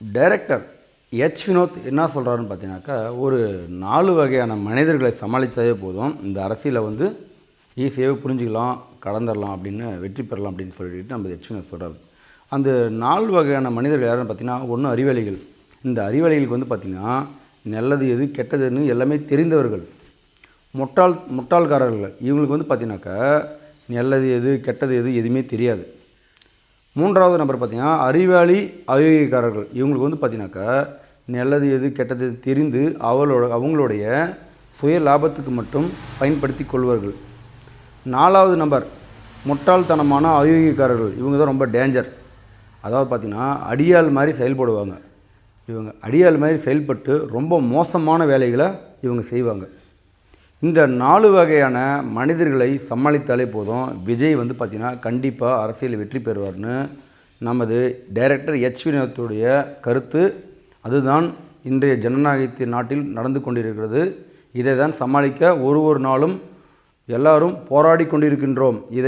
Director H Vinod என்ன சொல்கிறாருன்னு பார்த்தீங்கன்னாக்கா ஒரு நாலு வகையான மனிதர்களை சமாளித்தாவே போதும். இந்த அரசியலை வந்து ஈஸியாகவே புரிஞ்சுக்கலாம் கடந்துடலாம் அப்படின்னு வெற்றி பெறலாம் அப்படின்னு சொல்லிட்டு நம்ம எச் வினோத் சொல்கிறார் அந்த நாலு வகையான மனிதர்கள் யாருன்னு பார்த்தீங்கன்னா ஒன்று அறிவாளிகள். இந்த அறிவாளிகளுக்கு வந்து பார்த்திங்கன்னா நல்லது எது கெட்டதுன்னு எல்லாமே தெரிந்தவர்கள். முட்டாள் முட்டாள்காரர்கள். இவங்களுக்கு வந்து பார்த்தீங்கன்னாக்கா நல்லது எது கெட்டது எது எதுவுமே தெரியாது. மூன்றாவது நம்பர் பார்த்தீங்கன்னா அறிவாளி அயோகிக்காரர்கள் இவங்களுக்கு வந்து பார்த்தீங்கன்னாக்கா நல்லது எது கெட்டது எது தெரிந்து அவளோட அவங்களுடைய சுய லாபத்துக்கு மட்டும் பயன்படுத்தி கொள்வார்கள். நாலாவது நம்பர் முட்டாள்தனமான அயோகிக்காரர்கள் இவங்க தான் ரொம்ப டேஞ்சர் அதாவது பார்த்திங்கன்னா அடியாள் மாதிரி செயல்படுவாங்க. இவங்க அடியாள் மாதிரி செயல்பட்டு ரொம்ப மோசமான வேலைகளை இவங்க செய்வாங்க. இந்த நாலு வகையான மனிதர்களை சமாளித்தாலே போதும். விஜய் வந்து பார்த்திங்கன்னா கண்டிப்பாக அரசியல் வெற்றி பெறுவார்னு நமது டைரக்டர் எச் வினோத்துடைய கருத்து. அதுதான் இன்றைய ஜனநாயகத்தின் நாட்டில் நடந்து கொண்டிருக்கிறது. இதை தான் சமாளிக்க ஒரு ஒரு நாளும் எல்லாரும் போராடி கொண்டிருக்கின்றோம். இதை